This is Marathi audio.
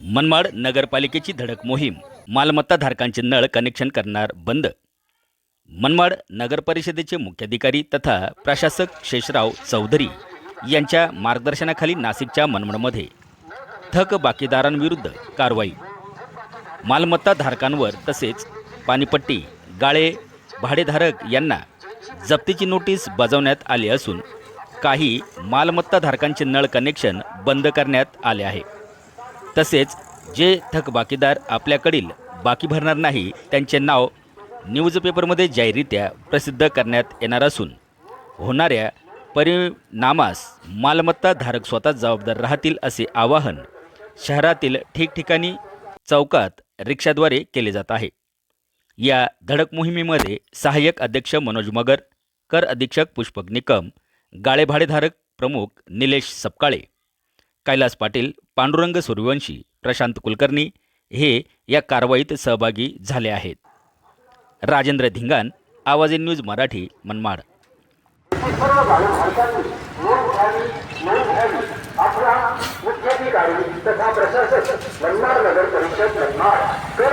मनमाड नगरपालिकेची धडक मोहीम. मालमत्ता धारकांचे नळ कनेक्शन करणार बंद. मनमाड नगरपरिषदेचे मुख्याधिकारी तथा प्रशासक शेषराव चौधरी यांच्या मार्गदर्शनाखाली नाशिकच्या मनमाडमध्ये. थक बाकीदारांविरुद्ध कारवाई. मालमत्ता धारकांवर तसेच पाणीपट्टी गाळे भाडेधारक यांना जप्तीची नोटीस बजावण्यात आली असून काही मालमत्ता धारकांचे नळ कनेक्शन बंद करण्यात आले आहे. तसेच जे थकबाकीदार आपल्याकडील बाकी भरणार नाही त्यांचे नाव न्यूजपेपरमध्ये जाहीररित्या प्रसिद्ध करण्यात येणार असून होणाऱ्या परिणामास मालमत्ता धारक स्वतः जबाबदार राहतील असे आवाहन शहरातील ठिकठिकाणी चौकात रिक्षाद्वारे केले जात आहे. या धडक मोहिमेमध्ये सहाय्यक अध्यक्ष मनोज मगर कर अधीक्षक पुष्पक निकम गाळे भाडेधारक प्रमुख निलेश सपकाळे कैलास पाटील पांडुरंग सूर्यवंशी प्रशांत कुलकर्णी हे या कारवाईत सहभागी झाले आहेत. Rajendra Dhingan in news Marathi Manmad. तथा प्रशासक मनमाड नगर परिषद मनमाड. कर